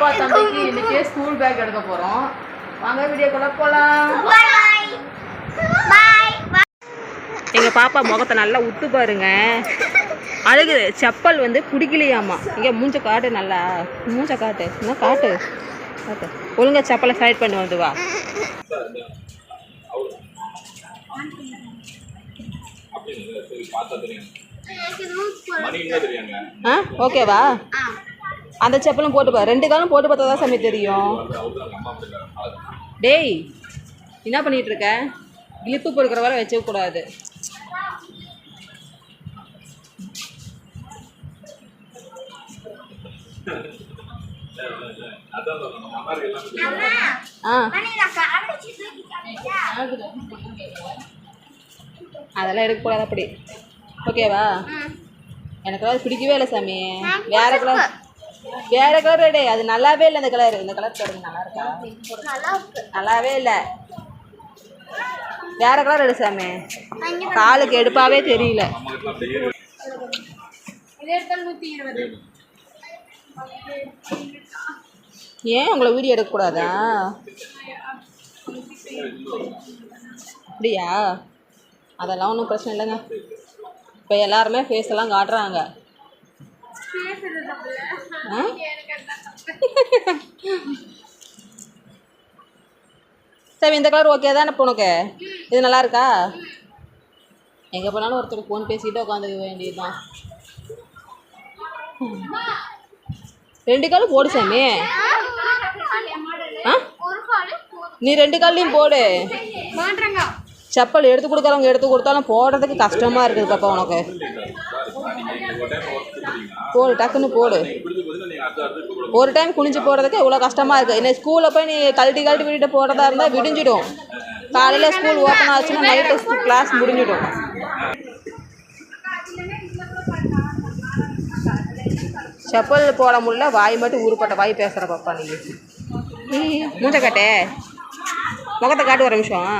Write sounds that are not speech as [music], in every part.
பாப்பா தம்பிக்கு இன்னைக்கு ஸ்கூல் பேக் எடுக்க போறோம். வாங்க வீடியோக்குள்ள போலாம். பாய் எங்க பாப்பா முகத்தை நல்லா உத்து பாருங்க. அழுகுது. செப்பல் வந்து பிடிக்கலையாமா? இங்கே மூஞ்ச காட்டு நல்லா. மூஞ்ச காட்டு. என்ன காட்டு? காட்டு. ஒழுங்கா செப்பலை சைட் பண்ணி வந்து வா. ஆ ஓகேவா அந்த செப்பலும் போட்டு பா ரெண்டு காலம் போட்டு பார்த்தா தான் சாமி தெரியும். டேய் என்ன பண்ணிட்டு இருக்க? இழுப்பு பொறுக்கிற வரை வச்சுக்க கூடாது. ஆ. அதெல்லாம் எடுக்கக்கூடாது அப்படி. ஓகேவா எனக்கு அது பிடிக்கவே இல்லை சாமி. வேற கலர் வேற கலர் எடு. அது நல்லாவே இல்லை இந்த கலர் இந்த கலர் போடுங்க நல்லா இருக்கா? நல்லாவே இல்லை. வேற கலர் எடு சாமி. காலுக்கு எடுப்பாவே தெரியல. ஏன் உங்களை வீடியோ எடுக்கக்கூடாதா? அப்படியா? அதெல்லாம் ஒன்றும் பிரச்சனை இல்லைங்க. இப்போ எல்லாருமே ஃபேஸ் எல்லாம் காட்டுறாங்க. [laughs] சரி இந்த கலர் ஓகே தானே இப்போ உனக்கு? இது நல்லா இருக்கா? எங்கே போனாலும் ஒருத்தர் ஃபோன் பேசிக்கிட்டு உட்காந்துக்க வேண்டியதுதான். ரெண்டு காலும் போடு சாமி. ஆ? நீ ரெண்டு கால்லையும் போடு. செப்பல் எடுத்து கொடுக்குறவங்க எடுத்து கொடுத்தாலும் போடுறதுக்கு கஷ்டமாக இருக்குது பாப்பா உனக்கு. போடு டக்குன்னு போடு. ஒரு டைம் குனிஞ்சு போகிறதுக்கு இவ்வளோ கஷ்டமாக இருக்குது என்ன ஸ்கூலில் போய் நீ கழட்டி கழட்டி விட்டுட்டு போகிறதா இருந்தால் விடிஞ்சிடும். காலையில் ஸ்கூல் ஓப்பன் ஆச்சுன்னா நைட்டு கிளாஸ் முடிஞ்சிடும். செப்பல் போட முடியல வாய் மட்டும் உருப்பட்ட வாய் பேசுகிற பாப்பா நீ. மூஞ்ச காட்டே. முகத்தை காட்டு ஒரு நிமிஷம்.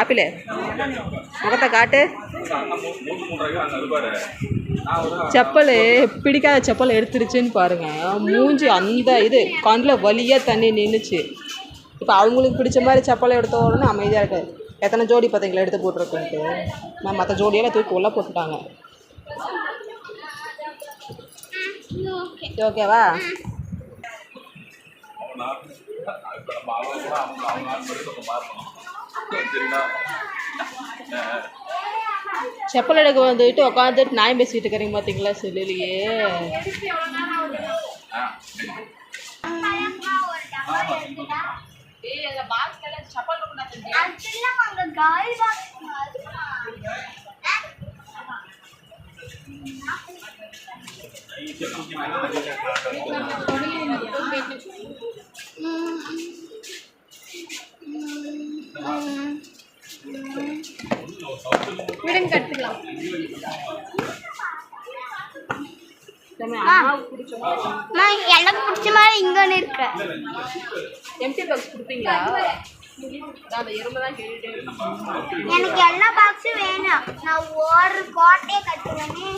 ஆப்பிள். முகத்தை காட்டு. செப்பல் பிடிக்காத செப்பல் எடுத்துருச்சுன்னு பாருங்க. மூஞ்சி அந்த இது கண்ணில் வலியாக தண்ணி நின்றுச்சு இப்போ அவங்களுக்கு பிடிச்ச மாதிரி செப்பலை எடுத்த உடனே அமைதியாக இருக்காது எத்தனை ஜோடி பார்த்தீங்களா எடுத்து போட்டிருக்குன்ட்டு. நான் மற்ற ஜோடியெல்லாம் தூக்கி உள்ள போட்டுட்டாங்க. ஓகேவா இது செப்பல் எடுக்க வந்துட்டு உட்காந்துட்டு நாய் பேசிட்டு இருக்கிறீங்க பார்த்தீங்களா செல்லுலையே. பாக்ஸ் விடுங்க கட்டுக்கலாம் நான் எனக்கு பிடிச்ச மாதிரி எம்டி பாக்ஸ் கொடுப்பீங்களா. எனக்கு எல்லா பாக்ஸும் வேணும். நான் ஒரு கோட்டையை கட்டுவேனே.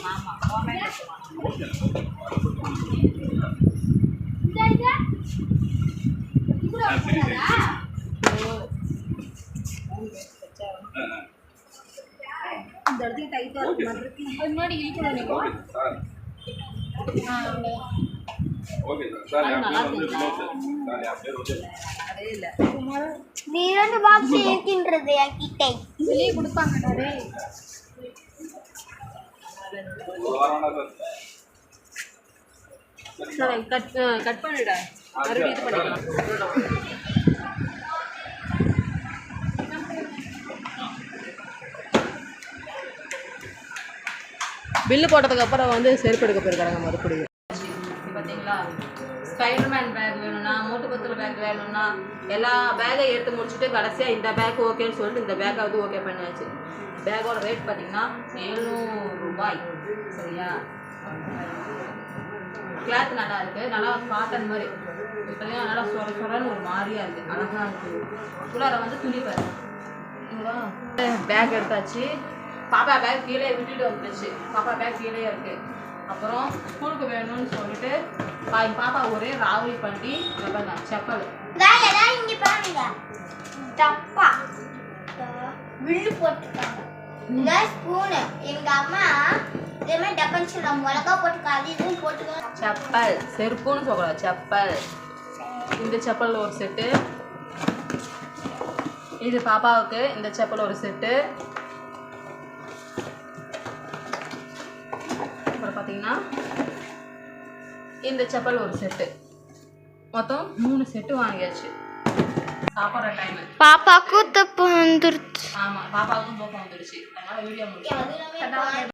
இடத்துக்கு டைட்டாக இருக்கு மாதிரி இருக்கு. அது முன்னாடி இழுக்கணும் இல்லை. இரண்டு பாக்ஸ் இருக்கின்றது என் கிட்டே வெளியே கொடுப்பாங்க சரி கட் கட் பண்ணிட. மறுபடியும் இது பண்ணிக்கலாம். பில்லு போட்டதுக்கு அப்புறம் வந்து செருப்பு எடுக்க போயிருக்காங்க மறுபடியும். பார்த்தீங்களா ஸ்பைடர்மேன் பேக் வேணும்னா மூட்டுப்பத்தில் பேக் வேணும்னா எல்லா பேக்கையும் எடுத்து முடிச்சுட்டு கடைசியாக இந்த பேக் ஓகேன்னு சொல்லிட்டு இந்த பேக்கை வந்து ஓகே பண்ணியாச்சு. பேக்கோட ரேட் பார்த்தீங்கன்னா எழுநூறு ரூபாய் சரியா? கிளாத் நல்லா இருக்குது நல்லா காட்டன் மாதிரி. இப்போ நல்லா சொர சொரன்னு ஒரு மாதிரியாக இருக்குது அழகாக இருக்குது உள்ளார வந்து துணி பாருங்க. பேக் எடுத்தாச்சு. பாப்பா பேக் கீழே விட்டுட்டு வந்துருச்சு. பாப்பா பேக் கீழே இருக்கு. அப்புறம் ஸ்கூலுக்கு வேணும்னு சொல்லிட்டு பாப்பா ஒரே பண்ணி இங்க பாருங்க, செப்பல். இங்க பாருங்க. டப்பா. வில்லு போட்டுருக்காங்க. இந்த ஸ்பூனு எங்க அம்மா இதே மாதிரி டப்பான்னு சொல்லுவாங்க மிளகா போட்டுக்காது இதுவும் போட்டுக்காங்க செப்பல். செருப்புன்னு சொல்லக்கூடாது செப்பல். இந்த செப்பல் ஒரு செட்டு. இது பாப்பாவுக்கு இந்த செப்பல் ஒரு செட்டு. பார்த்தீங்கன்னா இந்த செப்பல் ஒரு செட்டு மொத்தம் மூணு செட்டு வாங்கியாச்சு. சாப்பிட்ற டைம் பாப்பாக்கும் தப்பு வந்துருச்சு. ஆமாம் பாப்பாவுக்கும் தூக்கம் வந்துடுச்சு அதனால வீடியோ முடிச்சு